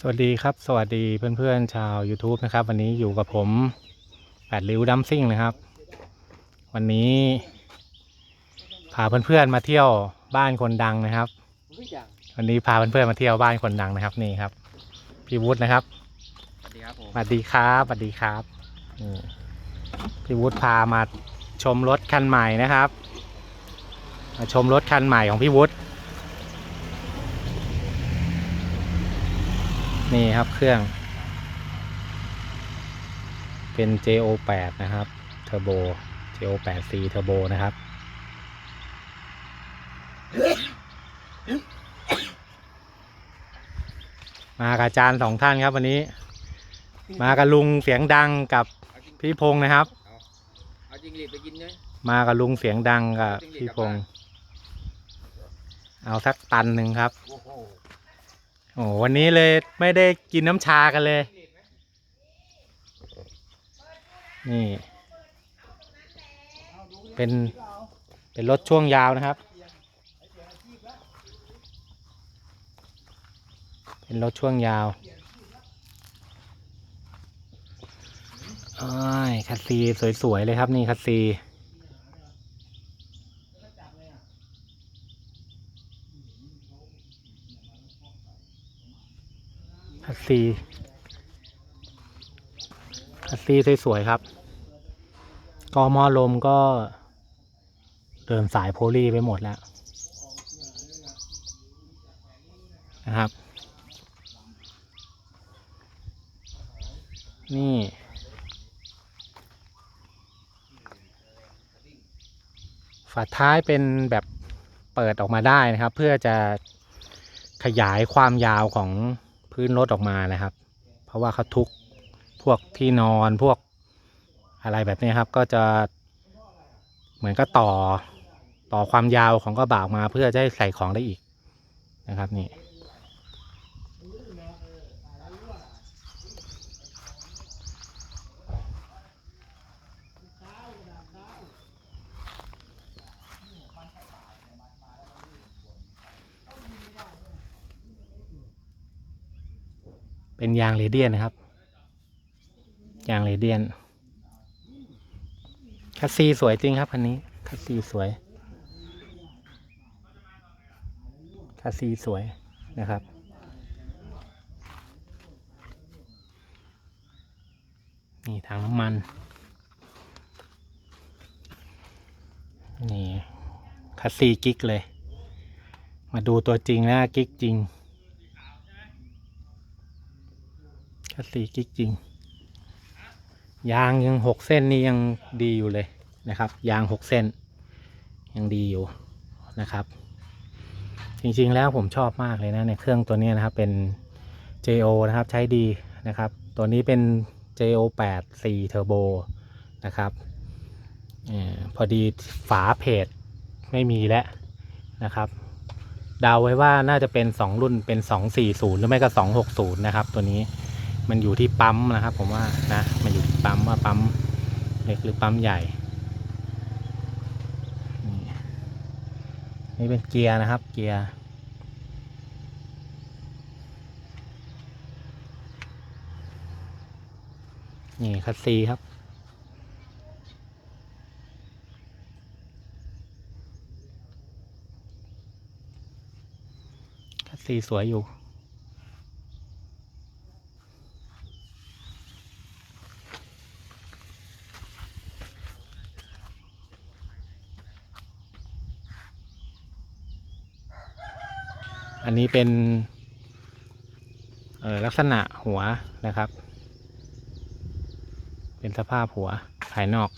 สวัสดีครับ สวัสดีเพื่อนๆชาว YouTube นะครับ วันนี้อยู่กับผมแปดริ้วดัมซิ่งนะครับ วันนี้พาเพื่อนๆมาเที่ยวบ้านคนดังนะครับทุกอย่างวันนี้พาเพื่อนๆมาเที่ยวบ้านคนดังนะครับนี่ครับ พี่วุฒินะครับสวัสดีครับผมสวัสดีครับสวัสดีครับนี่พี่วุฒิพามาชมรถคันใหม่นะครับ มาชมรถคันใหม่ของพี่วุฒิ นี่ครับเครื่อง เป็น JO8 นะครับเทอร์โบ JO8C เทอร์โบนะครับ มากับอาจารย์สองท่านครับวันนี้ มากับลุงเสียงดังกับเอาจริงพี่พงษ์นะครับ เอาเอาจริงหลีดไปกินเลยมากับลุงเสียงดังกับพี่พงษ์เอาสักตันหนึ่งครับ โอ้โห โอ้วันนี้เลยไม่ได้กินน้ำชากันเลย นี่ เป็นเป็นรถช่วงยาวนะครับ เป็นรถช่วงยาวอ้ายคัสซีสวยๆเลยครับนี่คัสซี ซีคัสซีสวยๆครับก็หม้อลมก็ เดินสายโพลีไปหมดแล้วนะครับ นี่ ฝาท้ายเป็นแบบเปิดออกมาได้นะครับ เพื่อจะขยายความยาวของ พื้นรถออกมานะครับ เพราะว่าเขาทุกพวกที่นอนพวกอะไรแบบนี้ครับก็จะเหมือนก็ต่อต่อความยาวของกระบะมาเพื่อจะให้ใส่ของได้อีกนะครับนี่ เป็นยางเรเดียนนะครับ ยางเรเดียน คัสซีสวยจริงครับคันนี้ คัสซีสวย คัสซีสวยนะครับนี่ถังน้ำมัน นี่คัสซีกิ๊กเลย มาดูตัวจริงนะกิ๊กจริงัสซีกิ๊กจริง ยางยังหกเส้นนี่ยังดีอยู่เลยนะครับ ยางหกเส้น ยังดีอยู่นะครับ จริงๆแล้วผมชอบมากเลยนะในเครื่องตัวนี้นะครับเป็น JO นะครับใช้ดีนะครับ ตัวนี้เป็น JO 8 4 Turbo นะครับออพอดีฝาเพจไม่มีแล้วนะครับเดาไว้ว่าน่าจะเป็น 2 รุ่นเป็น 240 หรือไม่ก็ 260 นะครับ ตัวนี้ มันอยู่ที่ปั๊มนะครับ ผมว่านะมันอยู่ที่ปั๊มว่าปั๊มเล็กหรือปั๊มใหญ่นี่นี่เป็นเกียร์นะครับ เกียร์นี่คัสซีครับคัสซีสวยอยู่ อันนี้เป็นเอ่อลักษณะหัวนะครับ เป็นสภาพหัวภายนอก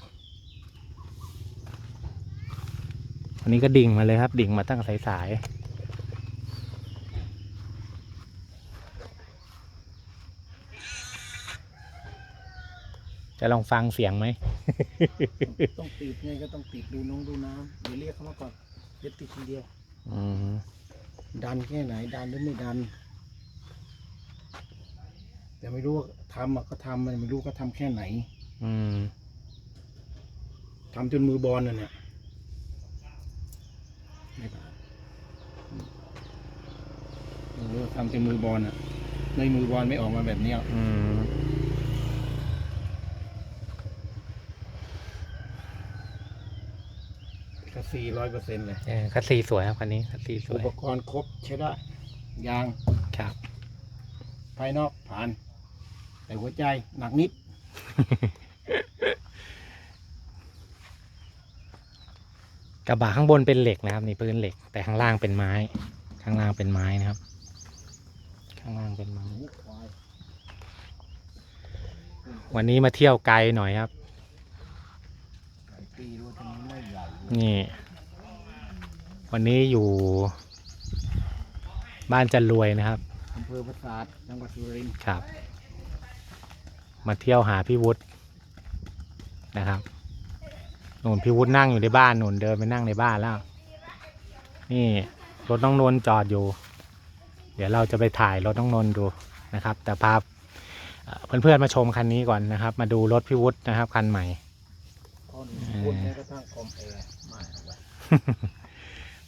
อันนี้ก็ดิ่งมาเลยครับ ดิ่งมาตั้งสายๆจะลองฟังเสียงไหม ต้องติดไงก็ต้องติดดูน้องดูน้ำเดี๋ยวเรียกเขามาก่อนเดี๋ยวติดทีเดียว อืม ดันแค่ไหน ดันหรือไม่ดัน แต่ไม่รู้ว่าทำอะก็ทำมันไม่รู้ก็ทำแค่ไหนอืมทำจนมือบอลน่ะเนี่ยไม่บาดไม่รู้ว่าทำจนมือบอลอะในมือบอลไม่ออกมาแบบเนี้ยอืม คัส ซีร้อยเปอร์เซ็นต์เลย เออคัสซีสวยครับคันนี้คัสซีสอุวยปกรณ์ครบใช้ได้ยางครับภายนอกผ่าน แต่หัวใจหนักนิด กระบะข้างบนเป็นเหล็กนะครับนี่พื้นเหล็ก แต่ข้างล่างเป็นไม้ ข้างล่างเป็นไม้นะครับ ข้างล่างเป็นไม้ วันนี้มาเที่ยวไกลหน่อยครับ หลายปีรู้ทำไมไม่ใหญ่ นี่ วันนี้อยู่ บ้านจันรวยนะครับอำเภอปราสาทจังหวัดสุรินทร์ครับ มาเที่ยวหาพี่วุฒินะครับหนุนพี่วุฒินั่งอยู่ในบ้านหนุนเดินไปนั่งในบ้านแล้ว นี่รถน้องนนท์จอดอยู่ เดี๋ยวเราจะไปถ่ายรถน้องนนท์ดูนะครับ แต่พาเอ่อเพื่อนๆมาชมคันนี้ก่อนนะครับ มาดูรถพี่วุฒินะครับ คันใหม่ตอนพูดแม้กระทั่งคอมแอร์ไม่เอาไว้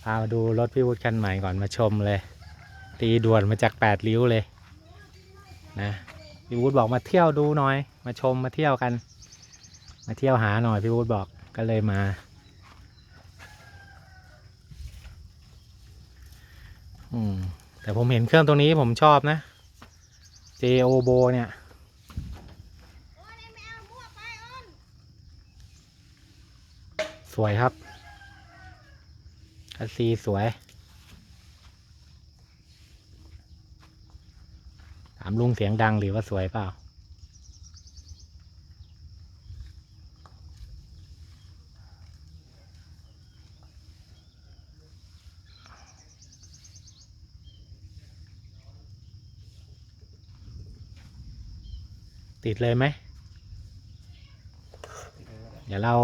พามาดูรถพี่วุฒิคันใหม่ก่อนมาชมเลย ตีด่วนมาจากแปดริ้วเลยนะพี่วุฒิบอกมาเที่ยวดูหน่อย มาชมมาเที่ยวกัน มาเที่ยวหาหน่อยพี่วุฒิบอกก็เลยมา อืมแต่ผมเห็นเครื่องตัวนี้ผมชอบนะ JO b o เนี่ยสวยครับ คัสซีสวย ถามลุงเสียงดังหรือว่าสวยเปล่า ติดเลยไหม เดี๋ยวเรา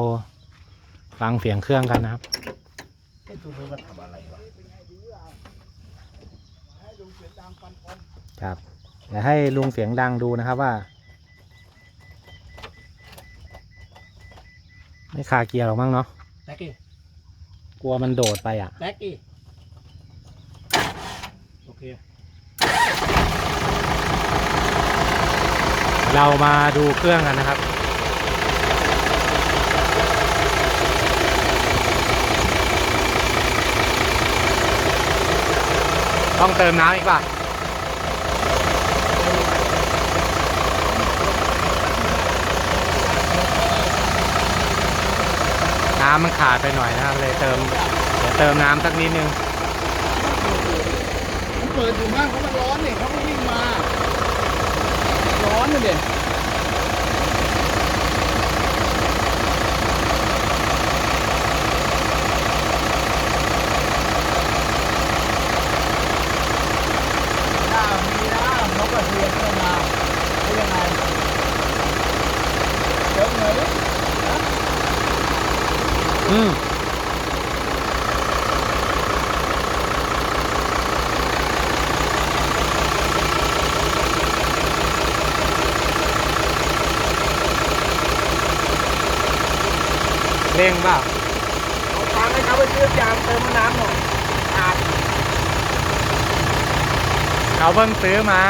ฟังเสียงเครื่องกันนะครับ ไอ้ตัวนี้มันทำอะไรวะครับเดี๋ยวให้ลุงเสียงดังดูนะครับว่า ไม่คาเกียร์หรอกมั้งเนาะแท็กกี้กลัวมันโดดไปอะแท็กกี้โอเค เรามาดูเครื่องกันนะครับ ต้องเติมน้ำอีกป่ะน้ำมันขาดไปหน่อยนะครับเลยเติมเดี๋ยวเติมน้ำสักนิดนึงเปิดอยู่มากเพราะมันร้อนเนี่ยเขาก็วิ่งมา ร้อนเลยเด่นน้ามีน้ำเขาก็เรียนเข้ามาเป็นยังไงเดี๋ยวเหนื่อย อืม เร่งเปล่า เอาตังค์ให้เขาไปซื้อยางเติมน้ำหน่อยอาด เขาเพิ่งซื้อมา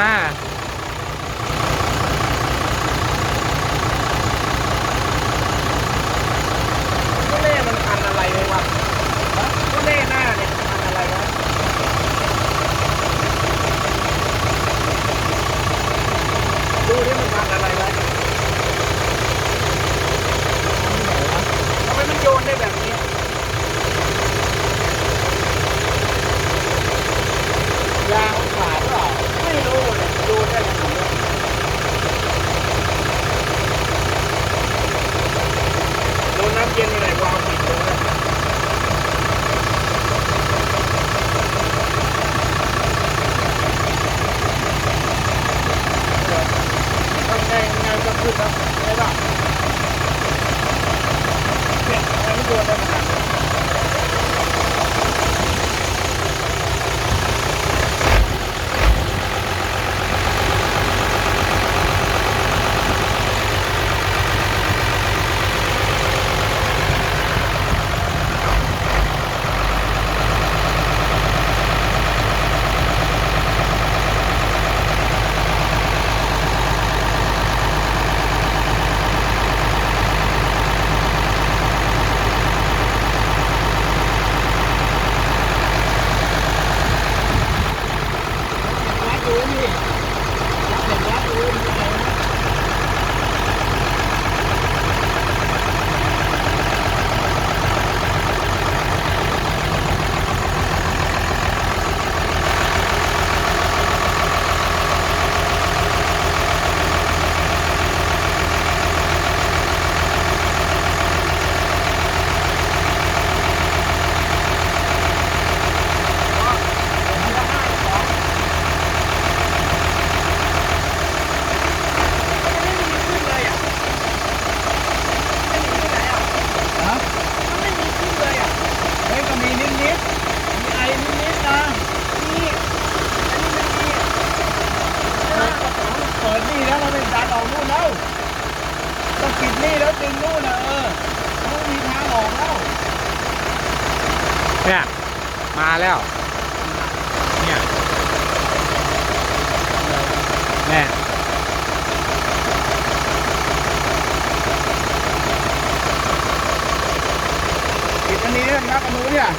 เนี่ย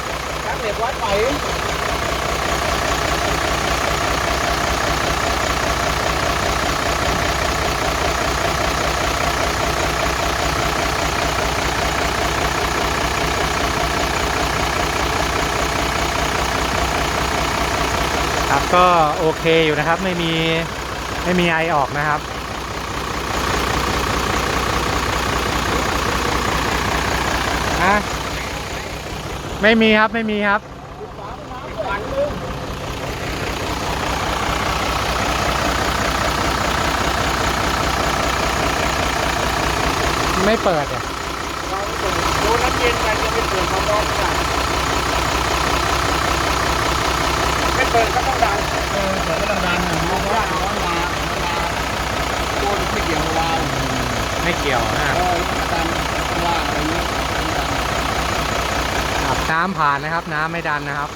นักเหล็กวัดไหวครับก็โอเคอยู่นะครับไม่มีไม่มีไอออกนะครับอะ ไม่มีครับไม่มีครับไม่เปิดอะโดนน้ำเย็นไปจะไปเปิดความร้อนไม่ได้ไม่เปิดก็ต้องดันเออเปิดก็ต้องดันนะเพราะว่าร้อนมาเวลาโดนไม่เกี่ยวกับวาล์วไม่เกี่ยวนะเออต้องดันว่าอะไรเงี้ยต้องดัน ครับน้ำผ่านนะครับ น้ำไม่ดันนะครับ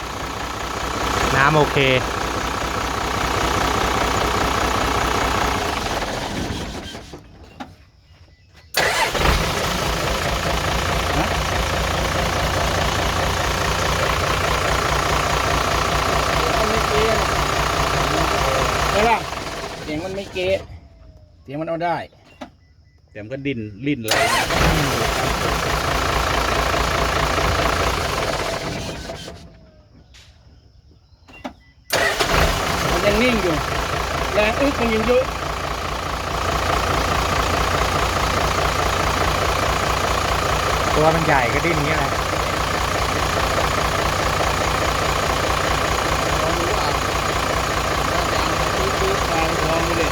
น้ำโอเคมันไม่เก๊หรอกใช่ป่ะเสียงมันไม่เก๊เสียงมันเอาได้เสียงก็ดินลิ้นไหล แรงอึกมันยังเยอะ ตัวมันใหญ่ก็ดิ้นอย่างเงี้ยแหละ ลองดูว่าอาจารย์จะซื้อซื้อไปลองดูเลย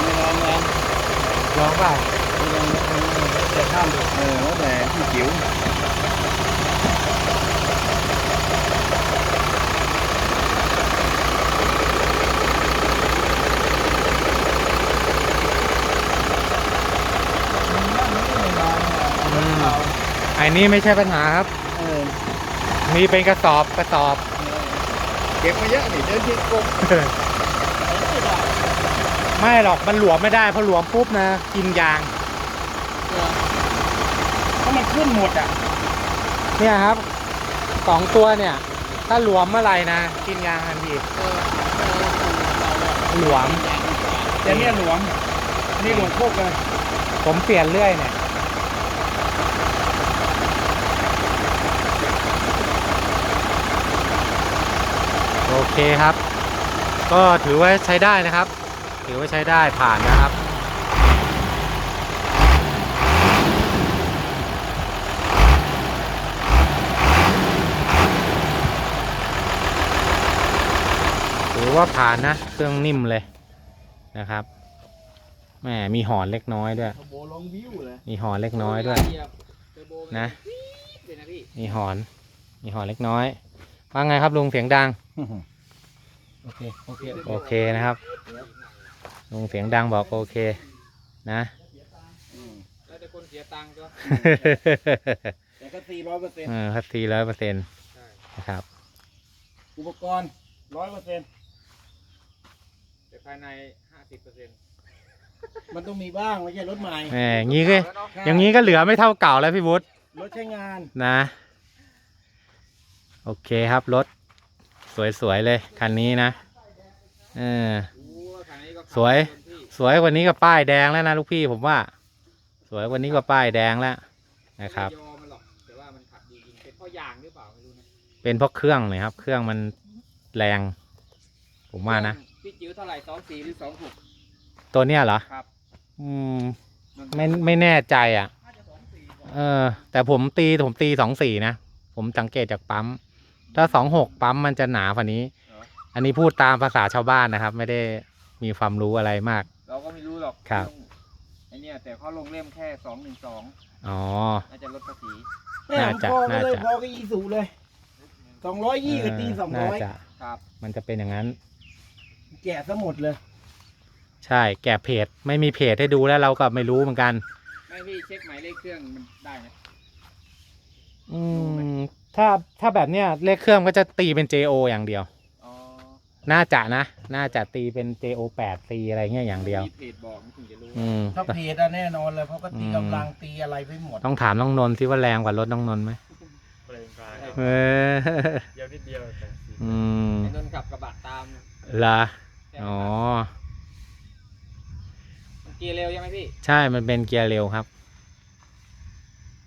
ไม่ลองลอง ลองเปล่า ไม่ลองลองแต่ข้ามดูเออแล้วแต่ที่จิ๋ว อ้นี่ไม่ใช่ปัญหาครับ เออมีเป็นกระสอบกระสอบ เก็บมาเยอะนี่เดินที่กรมไม่หรอกมันหลวมไม่ได้เพราะหลวมปุ๊บนะกินยางเพราะมันขึ้นหมดอะ เนี่ยครับสองตัวเนี่ย ถ้าหลวมเมื่อไหร่นะกินยางทันทีหลวมแต่เนี่ยหลวมนี่หลวมโคกเลย ผมเปลี่ยนเรื่อยเนี่ย เคครับ ก็ถือว่าใช้ได้นะครับ ถือว่าใช้ได้ผ่านนะครับถือว่าผ่านนะเครื่องนิ่มเลยนะครับแหมมีหอนเล็กน้อยด้วย โบลองวิวเลยมีหอนเล็กน้อยด้วยเทอร์โบมันะเป็นนะพี่ มีหอน มีหอนเล็กน้อย ว่าไงครับลุงเสียงดัง โอเค โอเค โอเคนะครับลุงเสียงดังบอกโอเค นะแล้วแต่คนเสียตังค์ก็แต่ก็สี่ร้อยเปอร์เซ็นต์เออคัสซีร้อยเปอร์เซ็นต์ใช่นะครับ อุปกรณ์ร้อยเปอร์เซ็นต์แต่ภายในห้าสิบเปอร์เซ็นต์มันต้องมีบ้างไม่ใช่รถใหม่แหมอย่างงี้ก็อย่างงี้ก็เหลือไม่เท่าเก่าแล้วพี่วุฒิรถใช้งานนะ โอเคครับรถ สวยๆเลยคันนี้นะเออโอ้คันนี้ก็ขับสวยเต็มที่สวยกว่านี้ก็ป้ายแดงแล้วนะลูกพี่ผมว่า สวยกว่านี้ก็ป้ายแดงแล้วนะครับไม่ยอมมันหรอกแต่ว่ามันขับดีจริงเป็นเพ่อยางหรือเปล่าไม่รู้นะเป็นเพราะเครื่องเลยครับ เครื่องมันแรง ผมว่านะพี่จิ๋วเท่าไหร่สองสี่หรือสองหกตัวเนี้ยเหรอครับ อืมไม่ไม่แน่ใจอะ เออ แต่ผมตีผมตีสองสี่นะ ผมสังเกตจากปั๊ม ถ้าสองหกปั๊มมันจะหนาฝ่านี้อันนี้พูดตามภาษาชาวบ้านนะครับ ไม่ได้มีความรู้อะไรมาก เราก็ไม่รู้หรอกครับ ไอเนี่ยแต่เขาลงเล่มแค่สองหนึ่งสองอ๋อ น่าจะลดภาษีเนี่ยน่าจะพอกันเลยน่าจะ พอกับอีสูเลยสองร้อยยี่กับตีสองน่าร้อยจะครับ มันจะเป็นอย่างนั้นแกะซะหมดเลย ใช่ แกะเพจไม่มีเพจให้ดูแล้วเราก็ไม่รู้เหมือนกัน ไม่พี่เช็คหมายเลขเครื่องมันได้ไหม อืม ถ้าถ้าแบบเนี้ยเลขเครื่องก็จะตีเป็น JO อย่างเดียว อ๋อน่าจะนะ น่าจะตีเป็น JO 8 C อะไรเงี้ยอย่างเดียว มีเพจบอกมันถึงจะรู้อืม ถ้าเพจอะแน่นอนเลยเพราะก็ตีอืมกำลังตีอะไรไปหมดต้องถามน้องนนท์สิว่าแรงกว่ารถน้องนนท์ไหมเปลงกลายเออเดียวนิดเดียวแต่สีอืมไอ้นนท์ขับกระบะตามเหรอแค่อ๋อมันเกียร์เร็วใช่ไหมพี่ ใช่มันเป็นเกียร์เร็วครับ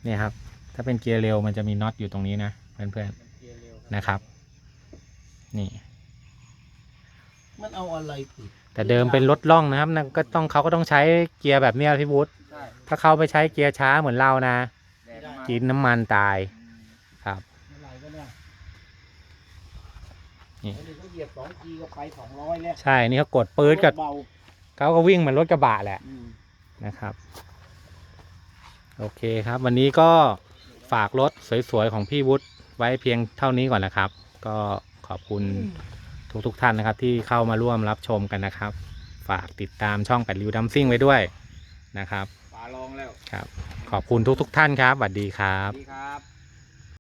เนี่ยครับ ถ้าเป็นเกียร์เร็วมันจะมีน็อตอยู่ตรงนี้นะเพื่อนมันเกียร์เร็วๆนะครับ นี่ มันเอาอะไรติดแต่เดิมเป็นรถล่องนะครับนั่นก็ต้องเขาก็ต้องใช้เกียร์แบบเนี้ยพี่วุฒิใช่ถ้าเขาไปใช้เกียร์ช้าเหมือนเรานะแดงมากกินน้ำมันตายอืมครับอะไรก็เนี่ยนี่ไอ้นี่เขาเหยียบสองทีก็ไปสองร้อยแล้วใช่นี่เขากดปื๊ดกับเบาเขาก็วิ่งเหมือนรถกระบะแหละอืมนะครับ โอเคครับ วันนี้ก็ ฝากรถสวยๆของพี่วุฒิไว้เพียงเท่านี้ก่อนนะครับ ก็ขอบคุณทุกๆท่านนะครับ ที่เข้ามาร่วมรับชมกันนะครับ ฝากติดตามช่องแปดริวดัมซิ่งไว้ด้วยนะครับฝาลองแล้วครับ ขอบคุณทุกๆท่านครับสวัสดีครัสบวัสดีครับ